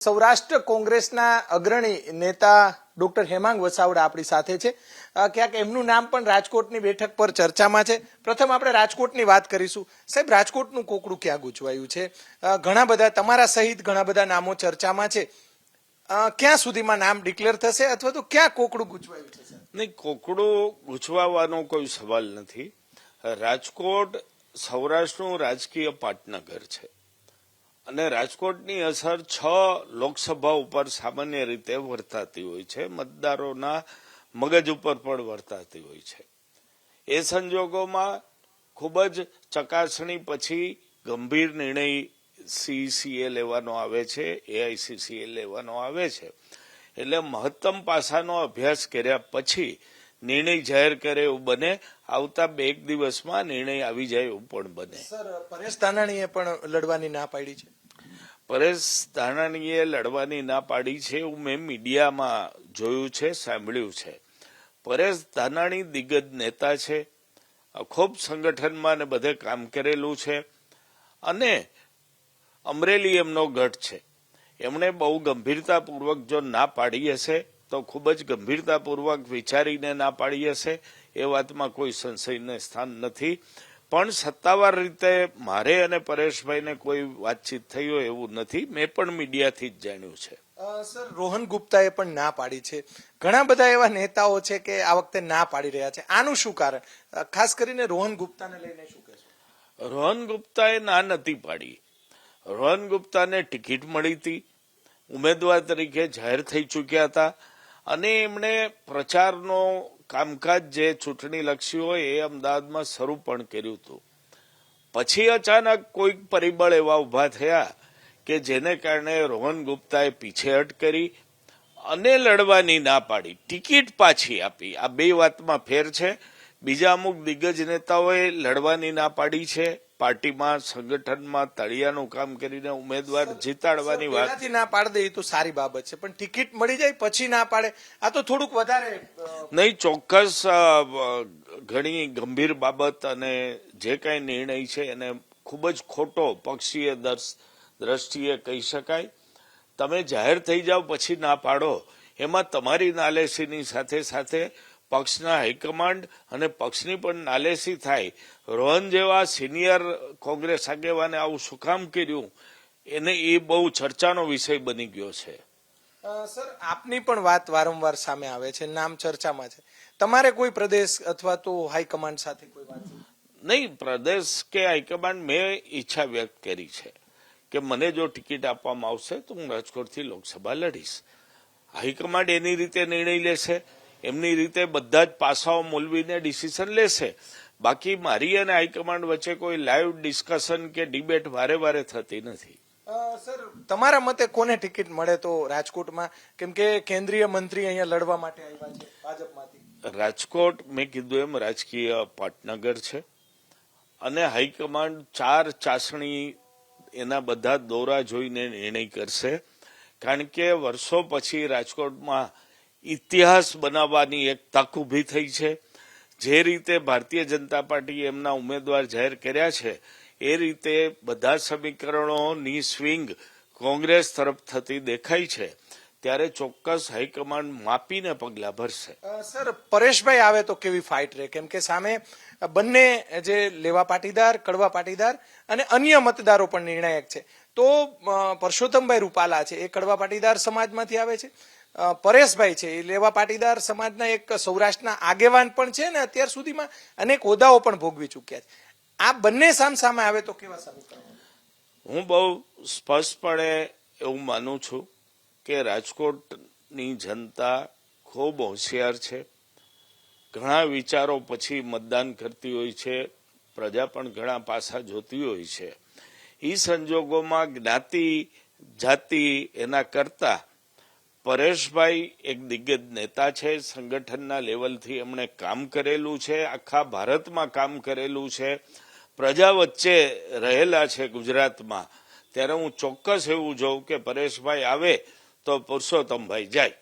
સૌરાષ્ટ્ર કોંગ્રેસના અગ્રણી નેતા ડોક્ટર હેમાંગ વસાવડા આપણી સાથે છે. ક્યાંક એમનું નામ પણ રાજકોટની બેઠક પર ચર્ચામાં છે. પ્રથમ આપણે રાજકોટની વાત કરીશું. સાહેબ, રાજકોટનું કોકડું ક્યાં ગૂંચવાયું છે? ઘણા બધા તમારા સહિત ઘણા બધા નામો ચર્ચામાં છે. ક્યાં સુધીમાં નામ ડિક્લેર થશે અથવા તો ક્યાં કોકડું ગૂંચવાયું છે નહીં, કોકડું ગૂંચવાવાનો કોઈ સવાલ નથી. રાજકોટ સૌરાષ્ટ્રનું રાજકીય પાટનગર છે. અને રાજકોટની અસર છ લોકસભા ઉપર સામાન્ય રીતે વર્તાતી હોય છે. મતદારોના મગજ ઉપર પણ વર્તાતી હોય છે. એ સંજોગોમાં ખૂબ જ ચકાસણી પછી ગંભીર નિર્ણય સીસીએ લેવાનો આવે છે એઆઈસીસીએ લેવાનો આવે છે. એટલે મહત્તમ પાસાનો અભ્યાસ કર્યા પછી નિર્ણય જાહેર કરે એવું બને, આવતા બે એક દિવસમાં નિર્ણય આવી જાય એવું પણ બને. સર, પરેશ તાનાણીએ પણ લડવાની ના પાડી છે? પરેશ ધાનાણીએ લડવાની ના પાડી છે એવું મેં મીડિયામાં જોયું છે, સાંભળ્યું છે. પરેશ ધાનાણી દિગ્ગજ નેતા છે ખૂબ સંગઠનમાં ને બધે કામ કરેલું છે અને અમરેલી એમનો ગઢ છે. એમણે બહુ ગંભીરતાપૂર્વક જો ના પાડી હશે, તો ખૂબ જ ગંભીરતાપૂર્વક વિચારીને ના પાડી હશે, એ વાતમાં કોઈ સંશયને સ્થાન નથી. પણ સત્તાવાર રીતે મારે અને પરેશભાઈને કોઈ વાતચીત થઈ હોય એવું નથી મેં પણ મીડિયાથી જ જાણ્યું છે. સર રોહન ગુપ્તાએ પણ ના પાડી છે. ઘણા બધા એવા નેતાઓ છે કે આ વખતે ના પાડી રહ્યા છે. આનું શું કારણ? ખાસ કરીને રોહન ગુપ્તાને લઈને શું કહેશો? રોહન ગુપ્તાએ ના નથી પાડી. રોહન ગુપ્તાને ટિકિટ મળી હતી. ઉમેદવાર તરીકે જાહેર થઈ ચૂક્યા હતા. અને એમણે પ્રચારનો કામકાજ જે ચૂંટણી લક્ષી હોય એ અમદાવાદમાં શરૂ પણ કર્યું હતું. પછી અચાનક કોઈક પરિબળ એવા ઊભા થયા કે જેને કારણે રોહન ગુપ્તાએ પીછેહટ કરી અને લડવાની ના પાડી. ટિકિટ પાછી આપી. આ બે વાતમાં ફેર છે. બીજા અમુક દિગ્ગજ નેતાઓએ લડવાની ના પાડી છે. પાર્ટીમાં સંગઠનમાં તળિયાનું કામ કરીને ઉમેદવાર જીતાડવાની વાત. ના પાડી દે એ તો સારી બાબત છે. પણ ટિકિટ મળી જાય પછી ના પાડે. આ તો થોડુંક વધારે નહીં ચોક્કસ ઘણી ગંભીર બાબત અને જે કાંઈ નિર્ણય છે એને ખૂબ જ ખોટો પક્ષીય દ્રષ્ટિએ કહી શકાય. તમે જાહેર થઈ જાઓ પછી ના પાડો. એમાં તમારી નાલેસીની સાથે સાથે પક્ષના હાઈકમાન્ડ અને પક્ષની પણ નાલેસી થાય. રોહન જેવા સિનિયર કોંગ્રેસ આગેવાને આવું શું કામ કર્યું? એને એ બહુ ચર્ચાનો વિષય બની ગયો છે. સર આપની પણ વાત વારંવાર સામે આવે છે નામ ચર્ચામાં છે. તમારે કોઈ પ્રદેશ અથવા તો હાઈકમાન્ડ સાથે કોઈ વાત નહીં પ્રદેશ કે હાઈકમાન્ડ મેં ઈચ્છા વ્યક્ત કરી છે કે મને જો ટિકિટ આપવામાં આવશે તો હું રાજકોટથી લોકસભા લડીશ. હાઈકમાન્ડ એની રીતે નિર્ણય લેશે એમની રીતે બધા જ પાસાઓ મૂલવીને ડિસિઝન લેશે. બાકી મારી અને હાઈકમાન્ડ વચ્ચે કોઈ લાઈવ ડિસ્કશન કે ડિબેટ વારે વારે થતી નથી. સર તમારા મતે કોને ટિકિટ મળે તો રાજકોટમાં? કેમ કે કેન્દ્રીય મંત્રી અહીંયા લડવા માટે આવ્યા છે ભાજપમાંથી. રાજકોટ મેં કીધું એમ રાજકીય પાટનગર છે. અને હાઈકમાન્ડ ચાર ચાસણી એના બધા દોરા જોઈને નિર્ણય કરશે. કારણ કે વર્ષો પછી રાજકોટમાં ઇતિહાસ બનાવવાની એક તક ઊભી થઈ છે. જે રીતે ભારતીય જનતા પાર્ટીએ એમના ઉમેદવાર જાહેર કર્યા છે, એ રીતે બધા સમીકરણોની સ્વિંગ કોંગ્રેસ તરફ થતી દેખાય છે. ત્યારે ચોક્કસ હાઈકમાન્ડ માપીને પગલાં ભરશે. સર, પરેશભાઈ આવે તો કેવી ફાઇટ રહે કેમ કે સામે બંને જે લેવા પાટીદાર, કડવા પાટીદાર અને અન્ય મતદારો પણ નિર્ણાયક છે. તો પરસોત્તમભાઈ રૂપાલા છે, એ કડવા પાટીદાર સમાજમાંથી આવે છે. પરેશભાઈ છે. એ લેવા પાટીદાર સમાજના એક સૌરાષ્ટ્રના આગેવાન પણ છે ને અત્યાર સુધીમાં અનેક હોદ્દાઓ પણ ભોગવી ચૂક્યા છે. આ બંને સામ સામે આવે તો કેવા સમીકરણો હું બહુ સ્પષ્ટપણે એવું માનું છું કે રાજકોટની જનતા ખૂબ હોશિયાર છે. ઘણા વિચારો પછી મતદાન કરતી હોય છે. પ્રજા પણ ઘણા પાસા જોતી હોય છે. એ સંજોગોમાં જ્ઞાતિ જાતિ એના કરતા પરેશભાઈ એક દિગ્ગજ નેતા છે, સંગઠનના લેવલથી એમણે કામ કરેલું છે, આખા ભારતમાં કામ કરેલું છે. પ્રજા વચ્ચે રહેલા છે ગુજરાતમાં. ત્યારે હું ચોક્કસ એવું જોઉં કે પરેશભાઈ આવે તો પુરુષોત્તમભાઈ જાય.